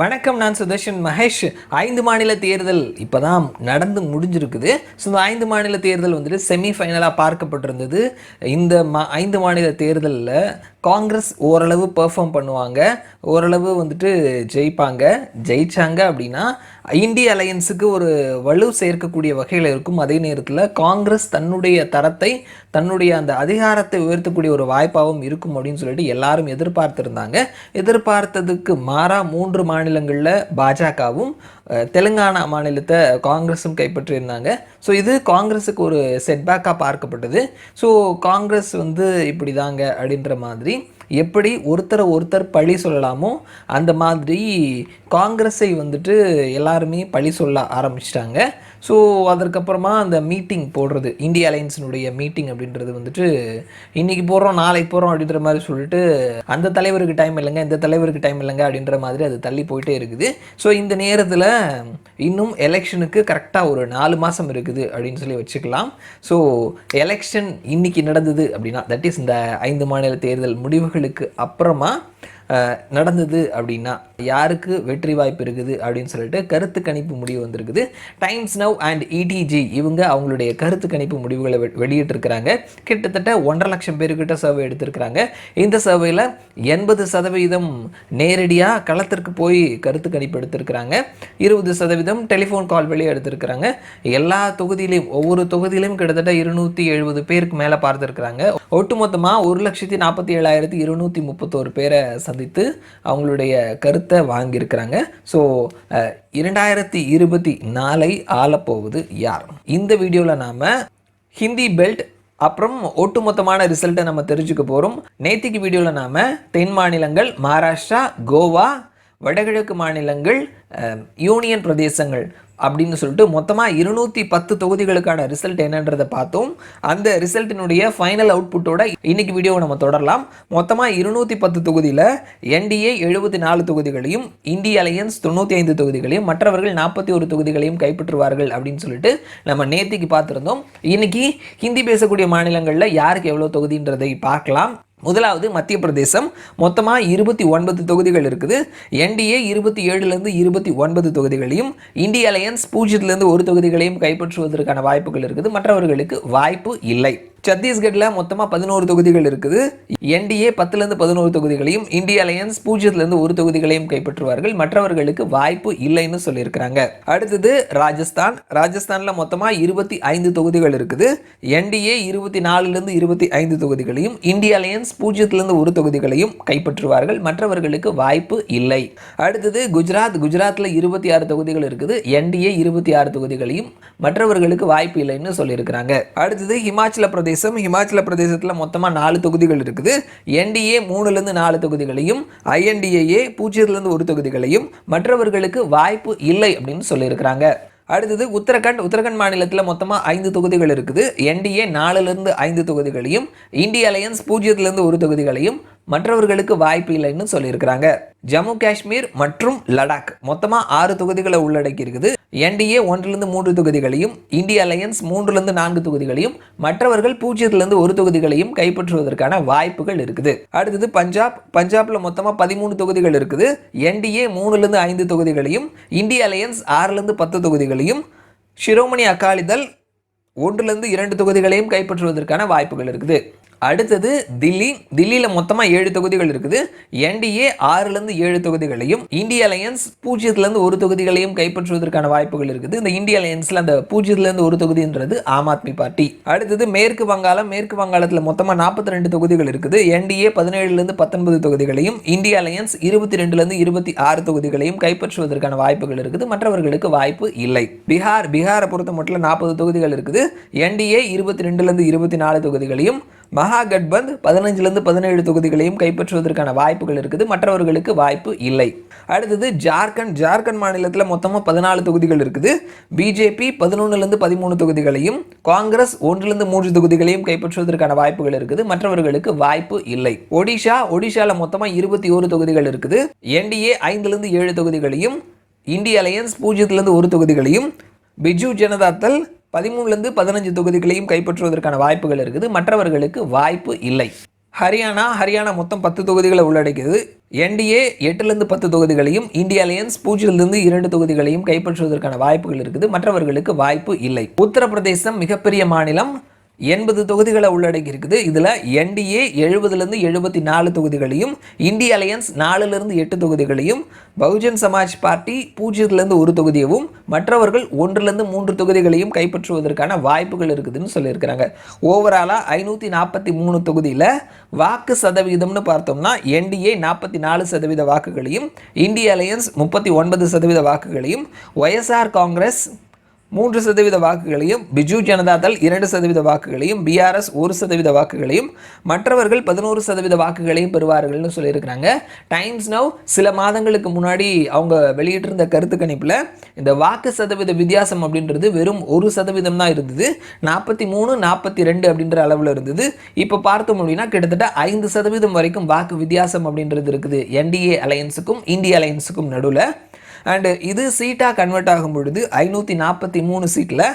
வணக்கம் நான் சுதர்ஷன் மகேஷ். ஐந்து மாநில தேர்தல் இப்போ தான் நடந்து முடிஞ்சிருக்குது. ஸோ இந்த ஐந்து மாநில தேர்தல் வந்துட்டு செமிஃபைனலாக பார்க்கப்பட்டிருந்தது. இந்த மா ஐந்து மாநில தேர்தலில் காங்கிரஸ் ஓரளவு பெர்ஃபார்ம் பண்ணுவாங்க. ஓரளவு வந்துட்டு ஜெயிப்பாங்க. ஜெயிச்சாங்க அப்படின்னா இந்திய அலையன்ஸுக்கு ஒரு வலு சேர்க்கக்கூடிய வகையில் இருக்கும். அதே நேரத்தில் காங்கிரஸ் தன்னுடைய தரத்தை தன்னுடைய அந்த அதிகாரத்தை உயர்த்தக்கூடிய ஒரு வாய்ப்பாகவும் இருக்கும் அப்படின்னு சொல்லிட்டு எல்லாரும் எதிர்பார்த்துருந்தாங்க. எதிர்பார்த்ததுக்கு மாறா மூன்று மாநிலங்களில் பாஜகவும் தெலுங்கானா மாநிலத்தை காங்கிரஸும் கைப்பற்றியிருந்தாங்க. ஸோ இது காங்கிரஸுக்கு ஒரு செட்பேக்காக பார்க்கப்பட்டது. ஸோ காங்கிரஸ் வந்து இப்படி தாங்க அப்படின்ற மாதிரி எப்படி ஒருத்தரை ஒருத்தர் பழி சொல்லலாமோ அந்த மாதிரி காங்கிரஸை வந்துட்டு எல்லாருமே பழி சொல்ல ஆரம்பிச்சிட்டாங்க. ஸோ அதற்கப்புறமா அந்த மீட்டிங் போடுறது இந்திய அலையன்ஸினுடைய மீட்டிங் அப்படின்றது வந்துட்டு இன்றைக்கி போடுறோம் நாளைக்கு போகிறோம் அப்படின்ற மாதிரி சொல்லிட்டு அந்த தலைவருக்கு டைம் இல்லைங்க இந்த தலைவருக்கு டைம் இல்லைங்க அப்படின்ற மாதிரி அது தள்ளி போயிட்டே இருக்குது. ஸோ இந்த நேரத்தில் இன்னும் எலெக்ஷனுக்கு கரெக்டாக ஒரு நாலு மாதம் இருக்குது அப்படின்னு சொல்லி வச்சுக்கலாம். ஸோ எலெக்ஷன் இன்னைக்கு நடந்தது அப்படின்னா தட் இஸ் இந்த ஐந்து மாநில தேர்தல் முடிவுகளுக்கு அப்புறமா நடந்தது அப்படின்னா யாருக்கு வெற்றி வாய்ப்பு இருக்குது அப்படின்னு சொல்லிட்டு கருத்து கணிப்பு முடிவு வந்திருக்குது. டைம்ஸ் நவ் அண்ட் இடிஜி இவங்க அவங்களுடைய கருத்து கணிப்பு முடிவுகளை வெளியிட்டிருக்கிறாங்க. கிட்டத்தட்ட ஒன்றரை லட்சம் பேர்கிட்ட சர்வே எடுத்திருக்கிறாங்க. இந்த சர்வேல எண்பது சதவீதம் நேரடியாக களத்திற்கு போய் கருத்து கணிப்பு எடுத்திருக்கிறாங்க இருபது சதவீதம் டெலிஃபோன் கால் வழியாக எடுத்திருக்கிறாங்க. எல்லா தொகுதியிலையும் ஒவ்வொரு தொகுதியிலையும் கிட்டத்தட்ட இருநூற்றி எழுபது பேருக்கு மேலே பார்த்துருக்குறாங்க. ஒட்டுமொத்தமாக ஒரு லட்சத்தி நாற்பத்தி ஏழாயிரத்தி இருநூற்றி முப்பத்தோரு பேரை சந்தித்து அவங்களுடைய கருத்தை வாங்கியிருக்கிறாங்க. ஸோ இரண்டாயிரத்தி இருபத்தி நாலை ஆளப்போவது யார்? இந்த வீடியோவில் நாம் ஹிந்தி பெல்ட் அப்புறம் ஒட்டுமொத்தமான ரிசல்ட்டை நம்ம தெரிஞ்சுக்க போகிறோம் நேத்திக்கு வீடியோவில் நாம் தென் மாநிலங்கள் மகாராஷ்டிரா கோவா வடகிழக்கு மாநிலங்கள் யூனியன் பிரதேசங்கள் அப்படின்னு சொல்லிட்டு மொத்தமாக இருநூற்றி பத்து தொகுதிகளுக்கான ரிசல்ட் என்னன்றதை பார்த்தோம். அந்த ரிசல்ட்டினுடைய ஃபைனல் அவுட்புட்டோட இன்னைக்கு வீடியோவை நம்ம தொடரலாம். மொத்தமாக இருநூற்றி பத்து தொகுதியில் என்டிஏ எழுபத்தி நாலு தொகுதிகளையும் இந்திய அலையன்ஸ் தொண்ணூற்றி ஐந்து தொகுதிகளையும் மற்றவர்கள் நாற்பத்தி ஒரு தொகுதிகளையும் கைப்பற்றுவார்கள் அப்படின்னு சொல்லிட்டு நம்ம நேத்திக்கு பார்த்துருந்தோம். இன்னைக்கு ஹிந்தி பேசக்கூடிய மாநிலங்களில் யாருக்கு எவ்வளோ தொகுதின்றதை பார்க்கலாம். முதலாவது மத்திய பிரதேசம். மொத்தமாக இருபத்தி ஒன்பது தொகுதிகள் இருக்குது. என்டிஏ இருபத்தி ஏழுலேருந்து இருபத்தி ஒன்பது தொகுதிகளையும் இந்திய அலையன்ஸ் பூஜ்ஜியத்துலேருந்து ஒரு தொகுதிகளையும் கைப்பற்றுவதற்கான வாய்ப்புகள் இருக்குது. மற்றவர்களுக்கு வாய்ப்பு இல்லை. சத்தீஸ்கட்டில் மொத்தமாக பதினோரு தொகுதிகள் இருக்குது. என்டிஏ பத்துலேருந்து பதினோரு தொகுதிகளையும் இந்திய அலையன்ஸ் பூஜ்ஜியத்துலேருந்து ஒரு தொகுதிகளையும் கைப்பற்றுவார்கள். மற்றவர்களுக்கு வாய்ப்பு இல்லைன்னு சொல்லியிருக்கிறாங்க. அடுத்தது ராஜஸ்தான். ராஜஸ்தானில் மொத்தமாக இருபத்தி ஐந்து தொகுதிகள் இருக்குது. என்டிஏ இருபத்தி நாலுலேருந்து இருபத்தி ஐந்து தொகுதிகளையும் இந்திய அலையன்ஸ் பூஜ்ஜியத்துலேருந்து ஒரு தொகுதிகளையும் கைப்பற்றுவார்கள். மற்றவர்களுக்கு வாய்ப்பு இல்லை. அடுத்தது குஜராத். குஜராத்தில் இருபத்தி ஆறு தொகுதிகள் இருக்குது. என்டிஏ இருபத்தி ஆறு தொகுதிகளையும் மற்றவர்களுக்கு வாய்ப்பு இல்லைன்னு சொல்லியிருக்கிறாங்க. அடுத்தது ஹிமாச்சல பிரதேசம் ஹிமாச்சல பிரதேசத்தில் மொத்தமாக நாலு தொகுதிகள் இருக்குது. என்டிஏ மூணுலேருந்து நாலு தொகுதிகளையும் ஐஎன்டிஏஏ பூஜ்ஜியத்துலேருந்து ஒரு தொகுதிகளையும் மற்றவர்களுக்கு வாய்ப்பு இல்லை அப்படின்னு சொல்லியிருக்கிறாங்க. அடுத்தது உத்தரகண்ட் உத்தரகண்ட் மாநிலத்தில் மொத்தமாக ஐந்து தொகுதிகள் இருக்குது. என்டிஏ நாலுலேருந்து ஐந்து தொகுதிகளையும் இந்திய அலையன்ஸ் பூஜ்ஜியத்துலேருந்து ஒரு தொகுதிகளையும் மற்றவர்களுக்கு வாய்ப்பு இல்லைன்னு சொல்லியிருக்கிறாங்க. ஜம்மு காஷ்மீர் மற்றும் லடாக் மொத்தமாக ஆறு தொகுதிகளை உள்ளடக்கி இருக்குது என்டிஏ ஒன்றிலிருந்து மூன்று தொகுதிகளையும் இந்திய அலையன்ஸ் மூன்றுலேருந்து நான்கு தொகுதிகளையும் மற்றவர்கள் பூஜ்ஜியத்திலிருந்து ஒரு தொகுதிகளையும் கைப்பற்றுவதற்கான வாய்ப்புகள் இருக்குது. அடுத்தது பஞ்சாப். பஞ்சாப்ல மொத்தமாக பதிமூணு தொகுதிகள் இருக்குது. என்டிஏ மூணுலேருந்து ஐந்து தொகுதிகளையும் இந்திய அலையன்ஸ் ஆறுலேருந்து பத்து தொகுதிகளையும் சிரோமணி அகாலிதள் ஒன்றுலேருந்து இரண்டு தொகுதிகளையும் கைப்பற்றுவதற்கான வாய்ப்புகள் இருக்குது. அடுத்தது தில்லி. தில்லியில் மொத்தமாக ஏழு தொகுதிகள் இருக்குது. என்டிஏ ஆறுலேருந்து ஏழு தொகுதிகளையும் இந்திய அலையன்ஸ் பூஜ்ஜியத்துலேருந்து ஒரு தொகுதிகளையும் கைப்பற்றுவதற்கான வாய்ப்புகள் இருக்குது. இந்த இந்திய அலையன்ஸில் அந்த பூஜ்ஜியத்துலேருந்து ஒரு தொகுதின்றது ஆம் ஆத்மி பார்ட்டி. அடுத்தது மேற்கு வங்காளம். மேற்கு வங்காளத்தில் மொத்தமாக நாற்பத்தி ரெண்டு தொகுதிகள் இருக்குது. என்டிஏ பதினேழுலேருந்து பத்தொன்பது தொகுதிகளையும் இந்திய அலையன்ஸ் இருபத்தி ரெண்டுலேருந்து இருபத்தி ஆறு தொகுதிகளையும் கைப்பற்றுவதற்கான வாய்ப்புகள் இருக்குது. மற்றவர்களுக்கு வாய்ப்பு இல்லை. பீகார். பீகாரை பொறுத்த மட்டும் நாற்பது தொகுதிகள் இருக்குது. என்டிஏ இருபத்தி ரெண்டுலேருந்து இருபத்தி நாலு தொகுதிகளையும் மகாகட்பந்த் பதினஞ்சுலேருந்து பதினேழு தொகுதிகளையும் கைப்பற்றுவதற்கான வாய்ப்புகள் இருக்குது. மற்றவர்களுக்கு வாய்ப்பு இல்லை. அடுத்தது ஜார்க்கண்ட். ஜார்க்கண்ட் மாநிலத்தில் மொத்தமாக பதினாலு தொகுதிகள் இருக்குது. பிஜேபி பதினொன்றுலேருந்து பதிமூணு தொகுதிகளையும் காங்கிரஸ் ஒன்றிலிருந்து மூன்று தொகுதிகளையும் கைப்பற்றுவதற்கான வாய்ப்புகள் இருக்குது. மற்றவர்களுக்கு வாய்ப்பு இல்லை. ஒடிஷா ஒடிஷாவில் மொத்தமாக இருபத்தி ஒரு தொகுதிகள் இருக்குது. என்டிஏ ஐந்துலேருந்து ஏழு தொகுதிகளையும் இந்திய அலையன்ஸ் பூஜ்ஜியத்துலேருந்து ஒரு தொகுதிகளையும் பிஜு ஜனதாதள் பதிமூணுலேருந்து பதினஞ்சு தொகுதிகளையும் கைப்பற்றுவதற்கான வாய்ப்புகள் இருக்குது. மற்றவர்களுக்கு வாய்ப்பு இல்லை. ஹரியானா ஹரியானா மொத்தம் பத்து தொகுதிகளை உள்ளடக்கியது. என்டிஏ எட்டுலேருந்து பத்து தொகுதிகளையும் இந்திய அலையன்ஸ் பூஜ்ஜியிலிருந்து இரண்டு தொகுதிகளையும் கைப்பற்றுவதற்கான வாய்ப்புகள் இருக்குது. மற்றவர்களுக்கு வாய்ப்பு இல்லை. உத்தரப்பிரதேசம் மிகப்பெரிய மாநிலம் எண்பது தொகுதிகளை உள்ளடக்கி இருக்குது இதில் என்டிஏ எழுபதுலேருந்து எழுபத்தி நாலு தொகுதிகளையும் இந்திய அலையன்ஸ் நாலுலேருந்து எட்டு தொகுதிகளையும் பகுஜன் சமாஜ் பார்ட்டி பூஜ்ஜியத்துலேருந்து ஒரு தொகுதியவும் மற்றவர்கள் ஒன்றுலேருந்து மூன்று தொகுதிகளையும் கைப்பற்றுவதற்கான வாய்ப்புகள் இருக்குதுன்னு சொல்லியிருக்கிறாங்க. ஓவராலாக ஐநூற்றி நாற்பத்தி மூணு தொகுதியில் வாக்கு சதவீதம்னு பார்த்தோம்னா என்டிஏ நாற்பத்தி நாலு சதவீத வாக்குகளையும் இந்திய அலையன்ஸ் முப்பத்தி ஒன்பது சதவீத வாக்குகளையும் ஒய்எஸ்ஆர் காங்கிரஸ் மூன்று சதவீத வாக்குகளையும் பிஜு ஜனதாதள் இரண்டு சதவீத வாக்குகளையும் பிஆர்எஸ் ஒரு சதவீத வாக்குகளையும் மற்றவர்கள் பதினோரு சதவீத வாக்குகளையும் பெறுவார்கள்னு சொல்லியிருக்கிறாங்க. டைம்ஸ் நவ் சில மாதங்களுக்கு முன்னாடி அவங்க வெளியிட்டிருந்த கருத்து கணிப்பில் இந்த வாக்கு சதவீத வித்தியாசம் அப்படின்றது வெறும் ஒரு சதவீதம் தான் இருந்தது. நாற்பத்தி மூணு நாற்பத்தி ரெண்டு அப்படின்ற அளவில் இருந்தது. இப்போ பார்த்தோம் அப்படின்னா கிட்டத்தட்ட ஐந்து சதவீதம் வரைக்கும் வாக்கு வித்தியாசம் அப்படின்றது இருக்குது. என்டிஏ அலையன்ஸுக்கும் இந்திய அலையன்ஸுக்கும் நடுவில். அண்டு இது சீட்டாக கன்வெர்ட் ஆகும் பொழுது ஐநூற்றி நாற்பத்தி மூணு சீட்டில்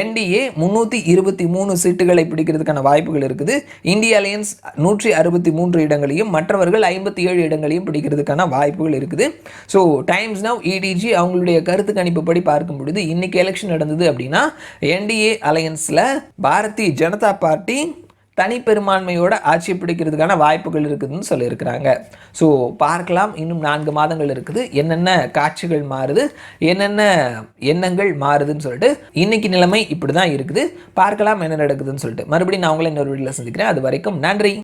என்டிஏ முந்நூற்றி இருபத்தி மூணு சீட்டுகளை பிடிக்கிறதுக்கான வாய்ப்புகள் இருக்குது. இந்திய அலையன்ஸ் நூற்றி அறுபத்தி மூன்று இடங்களையும் மற்றவர்கள் ஐம்பத்தி ஏழு இடங்களையும் பிடிக்கிறதுக்கான வாய்ப்புகள் இருக்குது. ஸோ டைம்ஸ் நவ் இடிஜி அவங்களுடைய கருத்து கணிப்பு படி பார்க்கும் பொழுது இன்னைக்கு எலெக்ஷன் நடந்தது அப்படின்னா என்டிஏ அலையன்ஸில் பாரதிய ஜனதா பார்ட்டி தனிப்பெரும்பான்மையோட ஆட்சி பிடிக்கிறதுக்கான வாய்ப்புகள் இருக்குதுன்னு சொல்லியிருக்கிறாங்க. ஸோ பார்க்கலாம். இன்னும் நான்கு மாதங்கள் இருக்குது. என்னென்ன காட்சிகள் மாறுது? என்னென்ன எண்ணங்கள் மாறுதுன்னு சொல்லிட்டு இன்னைக்கு நிலைமை இப்படி தான் இருக்குது. பார்க்கலாம் என்ன நடக்குதுன்னு சொல்லிட்டு. மறுபடியும் நான் உங்களை இன்னொரு வீட்டில் சந்திக்கிறேன். அது வரைக்கும் நன்றி.